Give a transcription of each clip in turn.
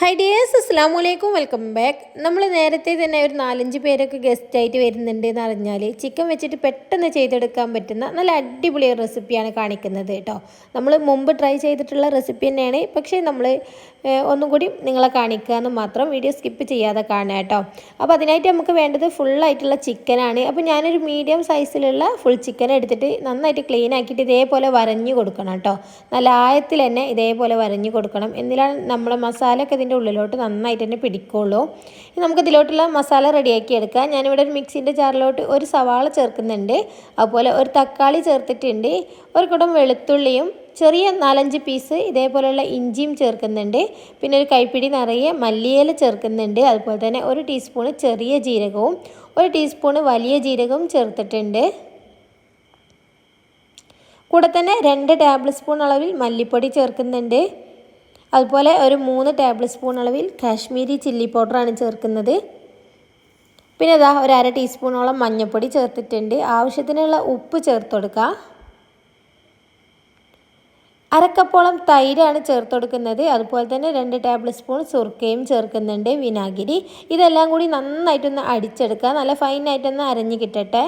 Hi dears അസ്സാം വലൈക്കും welcome back നമ്മൾ നേരത്തെ തന്നെ ഒരു നാലഞ്ച് പേരൊക്കെ ഗസ്റ്റായിട്ട് വരുന്നുണ്ട് എന്ന് അറിഞ്ഞാൽ ചിക്കൻ വെച്ചിട്ട് പെട്ടെന്ന് ചെയ്തെടുക്കാൻ പറ്റുന്ന നല്ല അടിപൊളി റെസിപ്പിയാണ് കാണിക്കുന്നത് കേട്ടോ. നമ്മൾ മുമ്പ് ട്രൈ ചെയ്തിട്ടുള്ള റെസിപ്പി തന്നെയാണ്. പക്ഷേ നമ്മൾ ഒന്നും കൂടി നിങ്ങളെ കാണിക്കുക എന്ന് മാത്രം വീഡിയോ സ്കിപ്പ് ചെയ്യാതെ കാണുക കേട്ടോ. അപ്പോൾ അതിനായിട്ട് നമുക്ക് വേണ്ടത് ഫുള്ളായിട്ടുള്ള ചിക്കനാണ് അപ്പോൾ ഞാനൊരു മീഡിയം സൈസിലുള്ള ഫുൾ ചിക്കൻ എടുത്തിട്ട് നന്നായിട്ട് ക്ലീൻ ആക്കിയിട്ട് ഇതേപോലെ വരഞ്ഞു കൊടുക്കണം കേട്ടോ. നല്ല ആയത്തിൽ തന്നെ ഇതേപോലെ വരഞ്ഞു കൊടുക്കണം. എന്നിലാണ് നമ്മുടെ മസാല ഒക്കെ ഇതിന്റെ ഉള്ളിലോട്ട് നന്നായിട്ട് തന്നെ പിടിക്കുള്ളൂ. നമുക്ക് ഇതിലോട്ടുള്ള മസാല റെഡിയാക്കി എടുക്കാം. ഞാനിവിടെ ഒരു മിക്സിന്റെ ജാറിലോട്ട് ഒരു സവാള ചേർക്കുന്നുണ്ട്. അതുപോലെ ഒരു തക്കാളി ചേർത്തിട്ടുണ്ട്. ഒരു കുടം വെളുത്തുള്ളിയും ചെറിയ നാലഞ്ച് പീസ് ഇതേപോലെയുള്ള ഇഞ്ചിയും ചേർക്കുന്നുണ്ട്. പിന്നെ ഒരു കൈപ്പിടി നിറയെ മല്ലിയില ചേർക്കുന്നുണ്ട്. അതുപോലെ തന്നെ ഒരു ടീസ്പൂണ് ചെറിയ ജീരകവും ഒരു ടീസ്പൂണ് വലിയ ജീരകവും ചേർത്തിട്ടുണ്ട്. കൂടെ തന്നെ രണ്ട് ടേബിൾ സ്പൂൺ അളവിൽ മല്ലിപ്പൊടി ചേർക്കുന്നുണ്ട്. അതുപോലെ ഒരു മൂന്ന് ടേബിൾ സ്പൂൺ അളവിൽ കാശ്മീരി ചില്ലി പൗഡറാണ് ചേർക്കുന്നത്. പിന്നെ ഇതാ ഒരു അര ടീസ്പൂണോളം മഞ്ഞൾപ്പൊടി ചേർത്തിട്ടുണ്ട്. ആവശ്യത്തിനുള്ള ഉപ്പ് ചേർത്ത് കൊടുക്കുക അരക്കപ്പോളം തൈരാണ് ചേർത്ത് കൊടുക്കുന്നത്. അതുപോലെ തന്നെ രണ്ട് ടേബിൾ സ്പൂൺ സുർക്കയും ചേർക്കുന്നുണ്ട് വിനാഗിരി. ഇതെല്ലാം കൂടി നന്നായിട്ടൊന്ന് അടിച്ചെടുക്കുക നല്ല ഫൈനായിട്ടൊന്ന് അരഞ്ഞ് കിട്ടട്ടെ.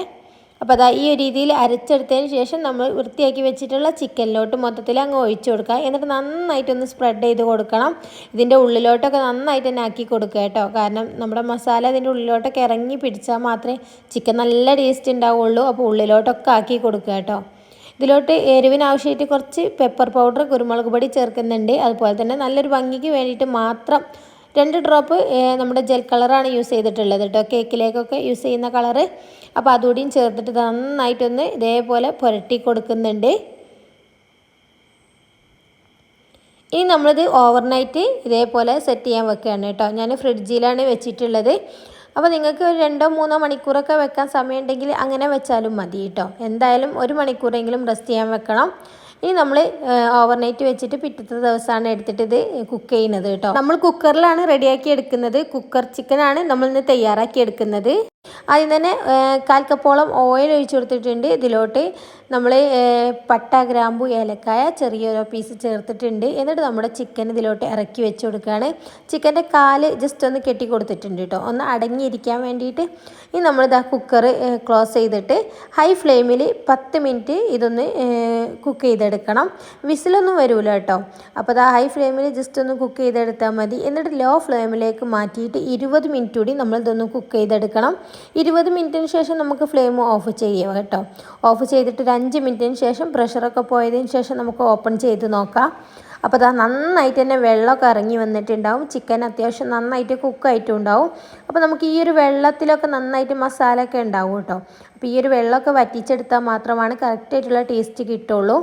അപ്പോൾ അതാ ഈ ഒരു രീതിയിൽ അരച്ചെടുത്തതിന് ശേഷം നമ്മൾ വൃത്തിയാക്കി വെച്ചിട്ടുള്ള ചിക്കനിലോട്ട് മൊത്തത്തിൽ അങ്ങ് ഒഴിച്ചു കൊടുക്കുക. എന്നിട്ട് നന്നായിട്ടൊന്ന് സ്പ്രെഡ് ചെയ്ത് കൊടുക്കണം. ഇതിന്റെ ഉള്ളിലോട്ടൊക്കെ നന്നായിട്ട് തന്നെ ആക്കി കൊടുക്കുക കേട്ടോ. കാരണം നമ്മുടെ മസാല ഇതിന്റെ ഉള്ളിലോട്ടൊക്കെ ഇറങ്ങി പിടിച്ചാൽ മാത്രമേ ചിക്കൻ നല്ല ടേസ്റ്റ് ഉണ്ടാവുള്ളൂ അപ്പോൾ ഉള്ളിലോട്ടൊക്കെ ആക്കി കൊടുക്കുക കേട്ടോ. ഇതിലോട്ട് എരിവിന് ആവശ്യമായിട്ട് കുറച്ച് പെപ്പർ പൗഡർ കുരുമുളക് പൊടി ചേർക്കുന്നുണ്ട്. അതുപോലെ തന്നെ നല്ലൊരു ഭംഗിക്ക് വേണ്ടിയിട്ട് മാത്രം രണ്ട് ഡ്രോപ്പ് നമ്മുടെ ജെൽ കളറാണ് യൂസ് ചെയ്തിട്ടുള്ളത് കേട്ടോ കേക്കിലേക്കൊക്കെ യൂസ് ചെയ്യുന്ന കളറ്. അപ്പോൾ അതുകൂടിയും ചേർത്തിട്ട് നന്നായിട്ടൊന്ന് ഇതേപോലെ പുരട്ടി കൊടുക്കുന്നുണ്ട്. ഇനി നമ്മളിത് ഓവർനൈറ്റ് ഇതേപോലെ സെറ്റ് ചെയ്യാൻ വെക്കുകയാണ് കേട്ടോ ഞാൻ ഫ്രിഡ്ജിലാണ് വെച്ചിട്ടുള്ളത്. അപ്പോൾ നിങ്ങൾക്ക് ഒരു രണ്ടോ മൂന്നോ മണിക്കൂറൊക്കെ വെക്കാൻ സമയമുണ്ടെങ്കിൽ അങ്ങനെ വെച്ചാലും മതി കേട്ടോ എന്തായാലും ഒരു മണിക്കൂറെങ്കിലും റെസ്റ്റ് ചെയ്യാൻ വെക്കണം. ഇനി നമ്മൾ ഓവർനൈറ്റ് വെച്ചിട്ട് പിറ്റത്തെ ദിവസമാണ് എടുത്തിട്ട് ഇത് കുക്ക് ചെയ്യുന്നത് കേട്ടോ. നമ്മൾ കുക്കറിലാണ് റെഡിയാക്കി എടുക്കുന്നത്. കുക്കർ ചിക്കനാണ് നമ്മൾ ഇന്ന് തയ്യാറാക്കി എടുക്കുന്നത്. ആദ്യം തന്നെ കാൽ കപ്പോളം ഓയിൽ ഒഴിച്ചു കൊടുത്തിട്ടുണ്ട്. ഇതിലോട്ട് നമ്മൾ പട്ട ഗ്രാമ്പു ഏലക്കായ ചെറിയൊരു പീസ് ചേർത്തിട്ടുണ്ട്. എന്നിട്ട് നമ്മുടെ ചിക്കൻ ഇതിലോട്ട് ഇറക്കി വെച്ച് കൊടുക്കുകയാണ്. ചിക്കന്റെ കാൽ ജസ്റ്റ് ഒന്ന് കെട്ടി കൊടുത്തിട്ടുണ്ട് കേട്ടോ ഒന്ന് അടങ്ങിയിരിക്കാൻ വേണ്ടിയിട്ട് ഇനി നമ്മളിതാ കുക്കർ ക്ലോസ് ചെയ്തിട്ട് ഹൈ ഫ്ലെയിമിൽ പത്ത് മിനിറ്റ് ഇതൊന്ന് കുക്ക് ചെയ്തെടുക്കണം. വിസിലൊന്നും വരില്ല കേട്ടോ അപ്പോൾ അതാ ഹൈ ഫ്ലെയിമിൽ ജസ്റ്റ് ഒന്ന് കുക്ക് ചെയ്തെടുത്താൽ മതി. എന്നിട്ട് ലോ ഫ്ലെയിമിലേക്ക് മാറ്റിയിട്ട് ഇരുപത് മിനിറ്റ് കൂടി നമ്മൾ ഇതൊന്ന് കുക്ക് ചെയ്തെടുക്കണം. ഇരുപത് മിനിറ്റിന് ശേഷം നമുക്ക് ഫ്ലെയിം ഓഫ് ചെയ്യുക കേട്ടോ. ഓഫ് ചെയ്തിട്ട് ഒരു അഞ്ച് മിനിറ്റിന് ശേഷം പ്രഷറൊക്കെ പോയതിന് ശേഷം നമുക്ക് ഓപ്പൺ ചെയ്ത് നോക്കാം. അപ്പോൾ അതാ നന്നായിട്ട് തന്നെ വെള്ളമൊക്കെ ഇറങ്ങി വന്നിട്ടുണ്ടാവും. ചിക്കൻ അത്യാവശ്യം നന്നായിട്ട് കുക്കായിട്ടും ഉണ്ടാവും അപ്പോൾ നമുക്ക് ഈ ഒരു വെള്ളത്തിലൊക്കെ നന്നായിട്ട് മസാലയൊക്കെ ഉണ്ടാവും കേട്ടോ. അപ്പോൾ ഈ ഒരു വെള്ളമൊക്കെ വറ്റിച്ചെടുത്താൽ മാത്രമാണ് കറക്റ്റായിട്ടുള്ള ടേസ്റ്റ് കിട്ടുള്ളൂ.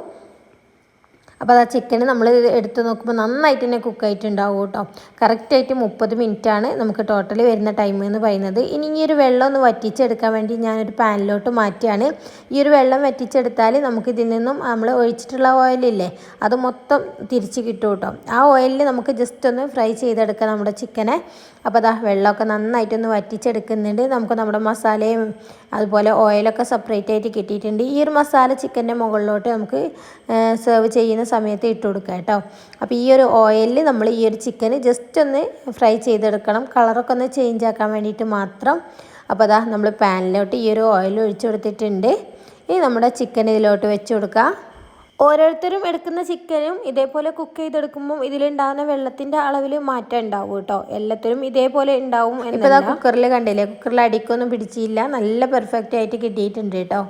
അപ്പോൾ ആ ചിക്കൻ നമ്മൾ എടുത്ത് നോക്കുമ്പോൾ നന്നായിട്ട് തന്നെ കുക്കായിട്ടുണ്ടാവും കേട്ടോ. കറക്റ്റായിട്ട് മുപ്പത് ആണ് നമുക്ക് ടോട്ടലി വരുന്ന ടൈം എന്ന് പറയുന്നത്. ഇനി ഈ ഒരു വെള്ളം ഒന്ന് വറ്റിച്ചെടുക്കാൻ വേണ്ടി ഞാനൊരു പാനിലോട്ട് മാറ്റിയാണ്. ഈ ഒരു വെള്ളം വറ്റിച്ചെടുത്താൽ നമുക്ക് ഇതിൽ നിന്നും നമ്മൾ ഒഴിച്ചിട്ടുള്ള ഓയിലില്ലേ അത് മൊത്തം തിരിച്ച് കിട്ടും കേട്ടോ. ആ ഓയിലിൽ നമുക്ക് ജസ്റ്റ് ഒന്ന് ഫ്രൈ ചെയ്തെടുക്കാം നമ്മുടെ ചിക്കനെ അപ്പോൾ അതാ വെള്ളമൊക്കെ നന്നായിട്ടൊന്ന് വറ്റിച്ചെടുക്കുന്നുണ്ട്. നമുക്ക് നമ്മുടെ മസാലയും അതുപോലെ ഓയിലൊക്കെ സെപ്പറേറ്റ് ആയിട്ട് കിട്ടിയിട്ടുണ്ട്. ഈ ഒരു മസാല ചിക്കന്റെ മുകളിലോട്ട് നമുക്ക് സെർവ് ചെയ്യുന്ന സമയത്ത് ഇട്ട് കൊടുക്കുക കേട്ടോ. അപ്പോൾ ഈ ഒരു ഓയിലിൽ നമ്മൾ ഈ ഒരു ചിക്കൻ ജസ്റ്റ് ഒന്ന് ഫ്രൈ ചെയ്തെടുക്കണം. കളറൊക്കെ ഒന്ന് ചേഞ്ച് ആക്കാൻ വേണ്ടിയിട്ട് മാത്രം. അപ്പോൾ അതാ നമ്മൾ പാനിലോട്ട് ഈ ഒരു ഓയിൽ ഒഴിച്ചു കൊടുത്തിട്ടുണ്ട്. ഇനി നമ്മുടെ ചിക്കൻ ഇതിലോട്ട് വെച്ച് കൊടുക്കുക ഓരോരുത്തരും എടുക്കുന്ന ചിക്കനും ഇതേപോലെ കുക്ക് ചെയ്തെടുക്കുമ്പോൾ ഇതിലുണ്ടാകുന്ന വെള്ളത്തിന്റെ അളവിൽ മാറ്റം ഉണ്ടാവും കേട്ടോ. എല്ലാത്തിലും ഇതേപോലെ ഉണ്ടാവും ഇപ്പോൾ കുക്കറിൽ കണ്ടില്ലേ? കുക്കറിൽ അടിക്കൊന്നും പിടിച്ചില്ല. നല്ല പെർഫെക്റ്റ് ആയിട്ട് കിട്ടിയിട്ടുണ്ട് കേട്ടോ.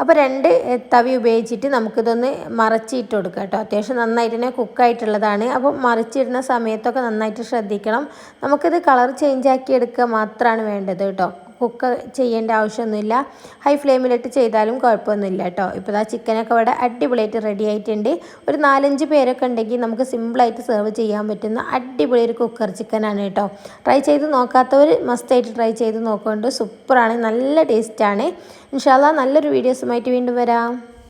അപ്പോൾ രണ്ട് തവി ഉപയോഗിച്ചിട്ട് നമുക്കിതൊന്ന് മറച്ചിട്ട് കൊടുക്കാം കേട്ടോ. അത്യാവശ്യം നന്നായിട്ട് തന്നെ കുക്കായിട്ടുള്ളതാണ്. അപ്പോൾ മറിച്ചിടുന്ന സമയത്തൊക്കെ നന്നായിട്ട് ശ്രദ്ധിക്കണം. നമുക്കിത് കളർ ചേഞ്ച് ആക്കി എടുക്കുക മാത്രമാണ് വേണ്ടത് കേട്ടോ. കുക്ക് ചെയ്യേണ്ട ആവശ്യമൊന്നുമില്ല. ഹൈ ഫ്ലെയിമിലിട്ട് ചെയ്താലും കുഴപ്പമൊന്നുമില്ല കേട്ടോ ഇപ്പോൾ ആ ചിക്കനൊക്കെ ഇവിടെ അടിപൊളിയായിട്ട് റെഡി ആയിട്ടുണ്ട്. ഒരു നാലഞ്ച് പേരൊക്കെ ഉണ്ടെങ്കിൽ നമുക്ക് സിമ്പിളായിട്ട് സെർവ് ചെയ്യാൻ പറ്റുന്ന അടിപൊളി ഒരു കുക്കർ ചിക്കനാണ് കേട്ടോ ട്രൈ ചെയ്ത് നോക്കാത്തവർ മസ്റ്റായിട്ട് ട്രൈ ചെയ്ത് നോക്കുന്നുണ്ട്. സൂപ്പറാണ് നല്ല ടേസ്റ്റാണ് ഇൻഷാല്ല നല്ലൊരു വീഡിയോസുമായിട്ട് വീണ്ടും വരാം.